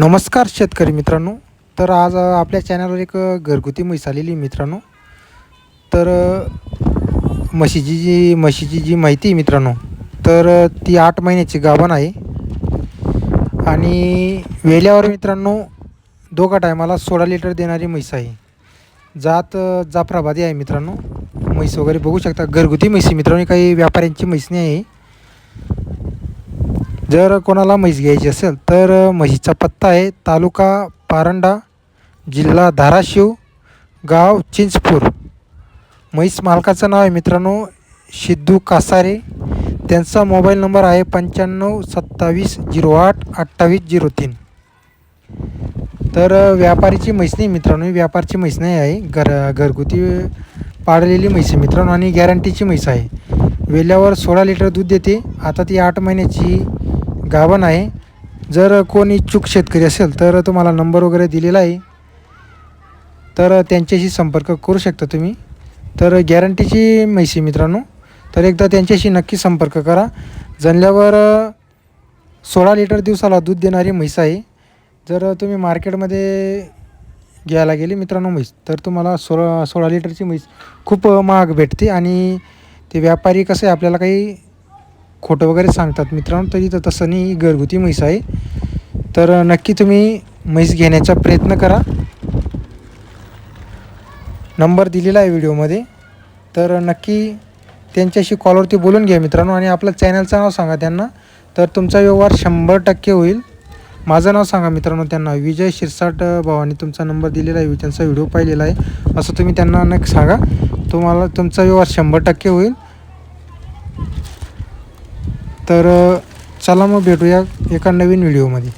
नमस्कार शेतकरी मित्रांनो. तर आज आपल्या चॅनलवर एक घरगुती म्हैस आलेली आहे मित्रांनो. तर म्हशीची जी म्हशीची जी माहिती आहे मित्रांनो तर ती आठ महिन्याची गाभण आहे. आणि वेल्यावर मित्रांनो दोघा टायमाला सोळा लिटर देणारी म्हैस आहे. जात जाफराबादी आहे मित्रांनो. म्हैस वगैरे बघू शकता. घरगुती म्हैसी मित्रांनो. काही व्यापाऱ्यांची म्हैस नाही आहे. जर कोणाला म्हैस घ्यायची असेल तर म्हशीचा पत्ता आहे तालुका पारंडा जिल्हा धाराशिव गाव चिंचपूर. म्हैस मालकाचं नाव आहे मित्रांनो सिद्धू कासारे. त्यांचा मोबाईल नंबर आहे पंच्याण्णव सत्तावीस झिरो आठ अठ्ठावीस झिरो तीन. तर व्यापारीची म्हैस नाही मित्रांनो ही व्यापारची म्हैस नाही आहे. घर घरगुती पाळलेली म्हैस आहे मित्रांनो आणि गॅरंटीची म्हैस आहे. वेल्यावर सोळा लिटर दूध देते. आता ती आठ महिन्याची गाभण आहे. जर कोण इच्छुक शेतकरी असेल तर तुम्हाला नंबर वगैरे दिलेला आहे. तर त्यांच्याशी संपर्क करू शकता तुम्ही. तर गॅरंटीची म्हैसी मित्रांनो. तर एकदा त्यांच्याशी नक्की संपर्क करा. जनल्यावर सोळा लिटर दिवसाला दूध देणारी म्हैस आहे. जर तुम्ही मार्केटमध्ये घ्यायला गेले मित्रांनो म्हैस तर तुम्हाला सोळा सोळा लिटरची म्हैस खूप महाग भेटते आणि ते व्यापारी कसं आहे आपल्याला काही खोटं वगैरे सांगतात. मित्रांनो तरी तर तसं नाही घरगुती म्हैस आहे. तर नक्की तुम्ही म्हैस घेण्याचा प्रयत्न करा. नंबर दिलेला आहे व्हिडिओमध्ये. तर नक्की त्यांच्याशी कॉलवरती बोलून घ्या मित्रांनो आणि आपलं चॅनलचं नाव सांगा त्यांना. तर तुमचा व्यवहार शंभर टक्के होईल. माझं नाव सांगा मित्रांनो त्यांना. विजय शिरसाट भावानी तुमचा नंबर दिलेला आहे. त्यांचा व्हिडिओ पाहिलेला आहे. असं तुम्ही त्यांना नक्की सांगा. तुम्हाला तुमचा व्यवहार शंभर टक्के होईल. तर चला मग भेटूया एका नवीन व्हिडिओमध्ये.